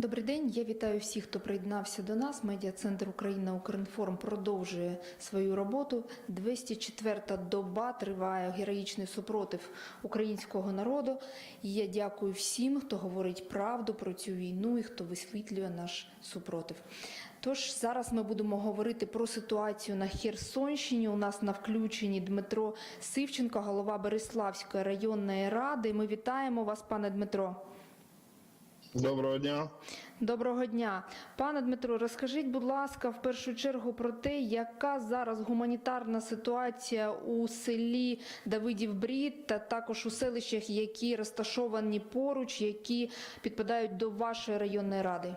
Добрий день. Я вітаю всіх, хто приєднався до нас. Медіа-центр Україна Укрінформ продовжує свою роботу. 204-та доба триває героїчний супротив українського народу. Я дякую всім, хто говорить правду про цю війну і хто висвітлює наш супротив. Тож зараз ми будемо говорити про ситуацію на Херсонщині. У нас на включенні Дмитро Сивченко, голова Береславської районної ради. Ми вітаємо вас, пане Дмитро. Доброго дня. Доброго дня, пане Дмитро. Розкажіть, будь ласка, в першу чергу про те, яка зараз гуманітарна ситуація у селі Давидів Брід та також у селищах, які розташовані поруч, які підпадають до вашої районної ради.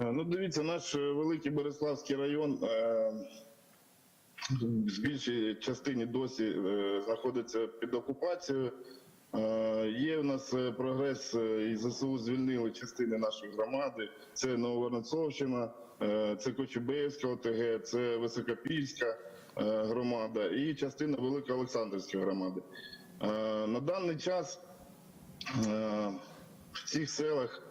Е, Ну, дивіться, наш е, великий Береславський район е, в більшій частині досі знаходиться під окупацією. Е, Є в нас е, прогрес, е, і ЗСУ звільнили частини нашої громади. Це Нововоронцовщина, е, це Кочубеївська ОТГ, це Високопільська громада і частина Великоолександрівської громади. На даний час в цих селах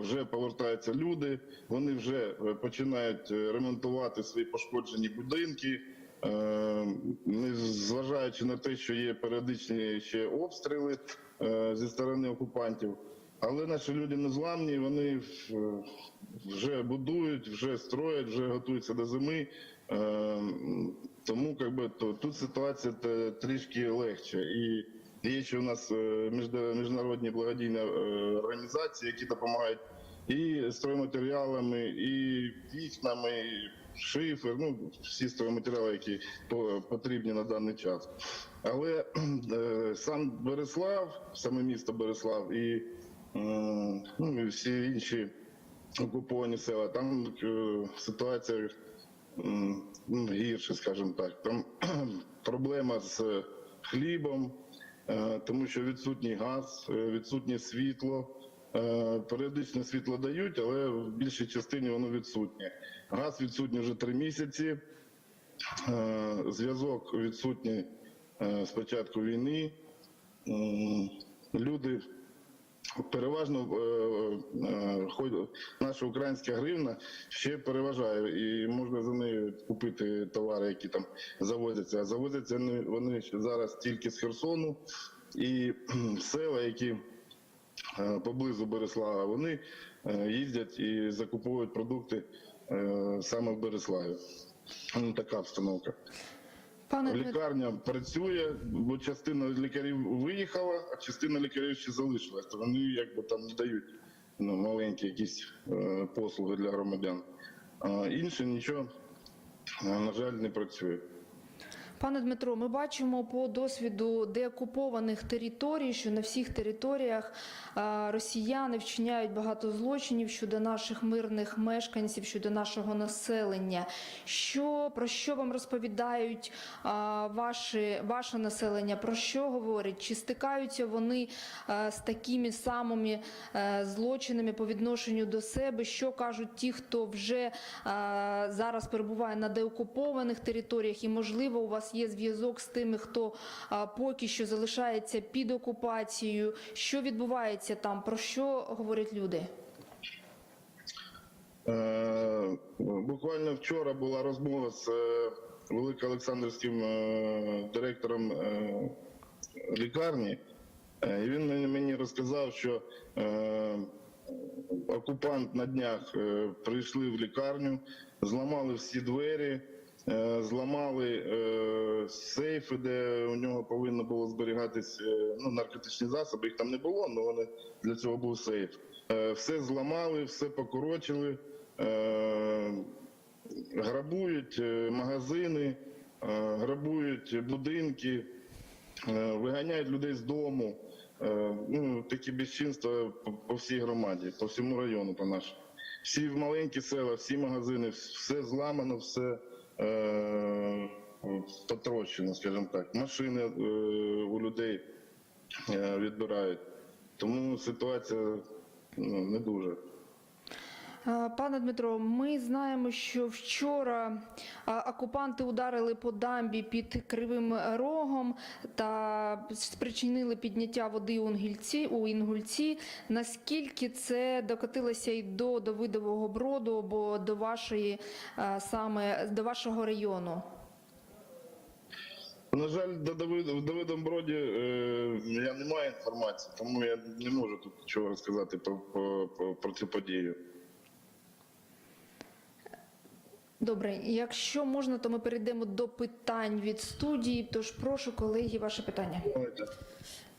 вже повертаються люди, вони вже починають ремонтувати свої пошкоджені будинки, е, не зважаючи на те, що є періодичні ще обстріли е, зі сторони окупантів. Але наші люди незламні, вони вже будують, вже строять, вже готуються до зими. Е, Тому якби, то, тут ситуація трішки легше. І Є ще у нас міжнародні благодійні організації, які допомагають і стройматеріалами, і вікнами, шифер, ну всі стройматеріали, які потрібні на даний час. Але е, сам Береслав, саме місто Береслав і, ну, і всі інші окуповані села, там е, ситуація ну, гірше, скажімо так. Там проблема з хлібом, е, тому що відсутній газ, відсутнє світло. Е, Періодично світло дають, але в більшій частині воно відсутнє. Газ відсутній вже три місяці. Е, Зв'язок відсутній е, з початку війни. Люди переважно наша українська гривна ще переважає, і можна за нею купити товари, які там завозяться. А завозяться вони- зараз тільки з Херсону і села, які поблизу Береслава, вони е, їздять і закуповують продукти е, саме в Береславі. Ну, така обстановка. Пане Дмитро, Лікарня працює, бо частина лікарів виїхала, а частина лікарів ще залишилась. То вони якби там не дають ну, маленькі якісь е, послуги для громадян. А інше нічого, е, на жаль, не працює. Пане Дмитро, ми бачимо по досвіду деокупованих територій, що на всіх територіях росіяни вчиняють багато злочинів щодо наших мирних мешканців, щодо нашого населення. Що про що вам розповідають ваші, ваше населення? Про що говорять? Чи стикаються вони з такими самими злочинами по відношенню до себе? Що кажуть ті, хто вже зараз перебуває на деокупованих територіях, і можливо у вас є зв'язок з тими, хто поки що залишається під окупацією? Що відбувається там? Про що говорять люди? Е, Буквально вчора була розмова з е, великоолександрівським е, директором лікарні, і він мені- розказав, що окупант на днях прийшли в лікарню, зламали всі двері, зламали е, сейфи, де у нього повинно було зберігатись е, ну, наркотичні засоби. Їх там не було, але вони для цього був сейф. Е, Все зламали, все покорочили, е, грабують е, магазини, е, грабують будинки, е, виганяють людей з дому. Е, Ну, такі безчинства по- всій громаді, по всьому району по нашому. Всі маленькі села, всі магазини, все зламано, все е, потрощено, скажімо так. Машини е, у людей е, відбирають. Тому ситуація ну, не дуже. Е, Пане Дмитро, ми знаємо, що вчора окупанти ударили по дамбі під Кривим Рогом та спричинили підняття води у Інгульці. У Інгульці. Наскільки це докотилося і до Давидового броду, або до вашої е, саме до вашого району? На жаль, до Давида, Давидом Броді е, я не маю інформації, тому я не можу тут нічого розказати про, про, про цю подію. Добре, якщо можна, то ми перейдемо до питань від студії. Тож прошу, колеги, ваше питання.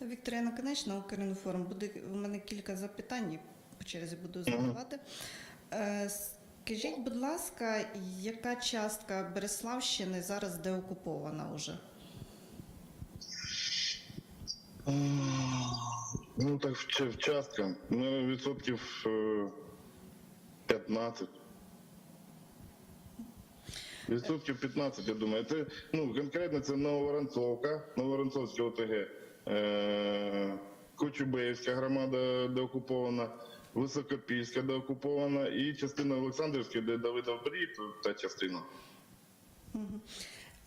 Вікторія Наконечна, Укрінформ. Буде у мене кілька запитань, по черзі буду задавати. Е, Скажіть, будь ласка, яка частка Береславщини зараз деокупована уже? Ну так вч- вчастка. Ну, відсотків е, 15. Відсотків 15, я думаю. Це, ну, конкретно це Нововоронцовка, Нововоронцовська ОТГ, е, Кочубеївська громада деокупована, Високопільська деокупована і частина Олександрівської, де Давидов Брід, та частина.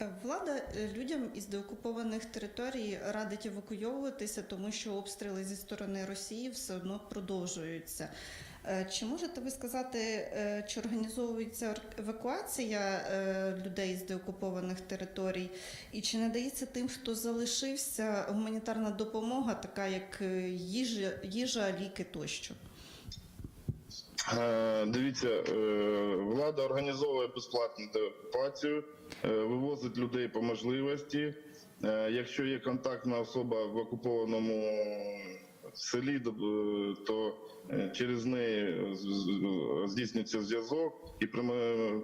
Е, Влада е, людям із деокупованих територій радить евакуйовуватися, тому що обстріли зі сторони Росії все одно продовжуються. Е, Чи можете ви сказати, е, чи організовується евакуація е, людей з деокупованих територій, і чи надається тим, хто залишився, гуманітарна допомога, така як їжа, їжа ліки тощо? Дивіться, влада організовує безплатну деокупацію, вивозить людей по можливості. Якщо є контактна особа в окупованому селі, е, то е, через неї з- здійснюється зв'язок і при ма-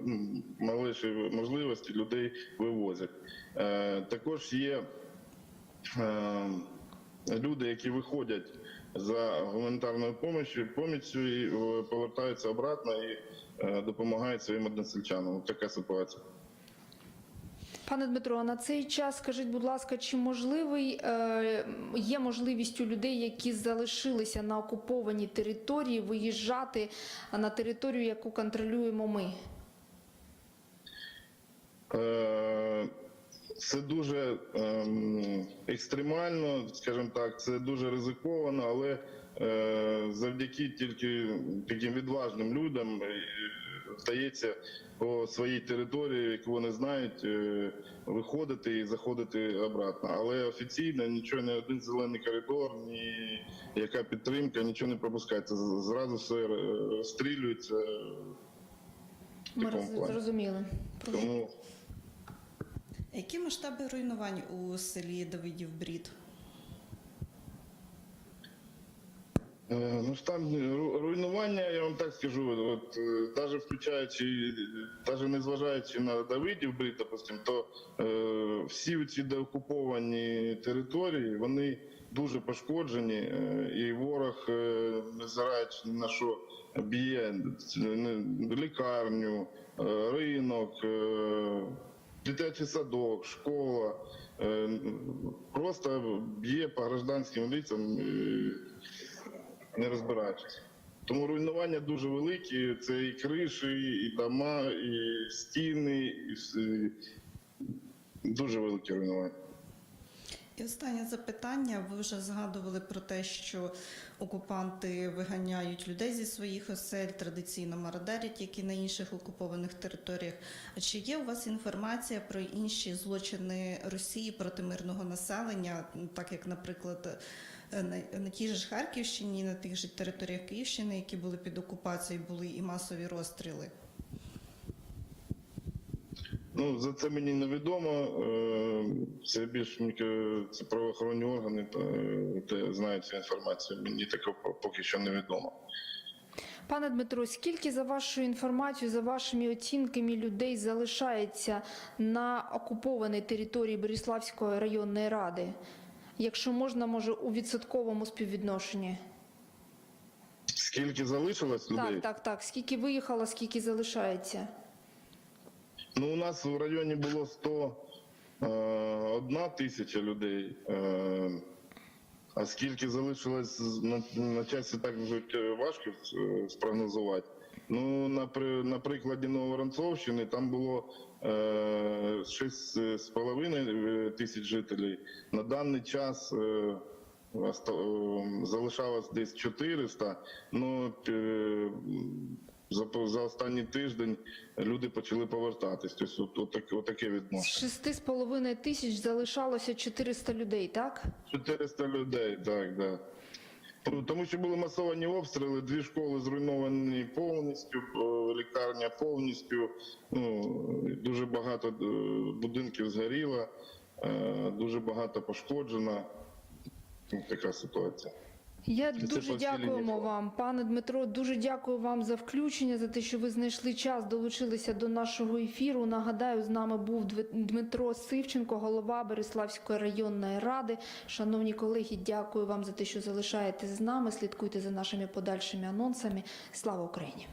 малейшій можливості людей вивозять. Е, Також є е, люди, які виходять за гуманітарною поміччю і е, повертаються обратно і е, допомагають своїм односельчанам. Така ситуація. Пане Дмитро, на цей час скажіть, будь ласка, чи можливий е, є можливість у людей, які залишилися на окупованій території, виїжджати на територію, яку контролюємо ми? Е, Це дуже ем, екстремально, скажімо так, це дуже ризиковано, але е, завдяки тільки таким відважним людям вдається по своїй території, яку вони знають, е, виходити і заходити обратно. Але офіційно нічого, ні один зелений коридор, ні яка підтримка, нічого не пропускається. Зразу все розстрілюється. Ми роз- зрозуміли. Тому Які масштаби руйнувань у селі Давидів Брід? Е, Ну ж руйнування, я вам так скажу, от навіть включаючи, навіть не зважаючи на Давидів Брід, допустим, то е, всі ці деокуповані території, вони дуже пошкоджені, е, і ворог, е, незважаючи ні на що, б'є лікарню, е, ринок, е, дитячий садок, школа, е, просто б'є по гражданським лицям. Не розбираючись. Тому руйнування дуже великі. Це і криші, і дома, і стіни, і дуже великі руйнування. І останнє запитання. Ви вже згадували про те, що окупанти виганяють людей зі своїх осель, традиційно мародерять, які на інших окупованих територіях. А чи є у вас інформація про інші злочини Росії проти мирного населення, так як, наприклад, е, на, тій же Харківщині, на тих же територіях Київщини, які були під окупацією, були і масові розстріли? Ну, за це мені невідомо. Е, Це більш мені це правоохоронні органи, та, е, знають цю інформацію. Мені по- поки що невідомо. Пане Дмитро, скільки за вашою інформацією, за вашими оцінками людей залишається на окупованій території Беріславської районної ради? Якщо можна, може у відсотковому співвідношенні? Скільки залишилось людей? Так, так, так. Скільки виїхало, скільки залишається? Ну, у нас в районі було 101 тисяча людей. Е, А скільки залишилось на, на часі, так важко е, спрогнозувати. Ну, на, на прикладі Нововоронцовщини там було е, 6,5 тисяч жителів. На даний час е, е, залишалось десь 400. Ну, е, за, за останній тиждень люди почали повертатись. Тобто, от, от, таке- от таке З відношення. 6,5 тисяч залишалося 400 людей, так? 400 людей, так, да. Ну, Тому що були масовані обстріли, дві школи зруйновані повністю, е, лікарня повністю, ну, дуже багато е, будинків згоріло, е, дуже багато пошкоджено. Така ситуація. Я Це дуже дякуємо вам, пане Дмитро. Дуже дякую вам за включення, за те, що ви знайшли час, долучилися до нашого ефіру. Нагадаю, з нами був Дмитро Сивченко, голова Береславської районної ради. Шановні колеги, дякую вам за те, що залишаєтесь з нами. Слідкуйте за нашими подальшими анонсами. Слава Україні!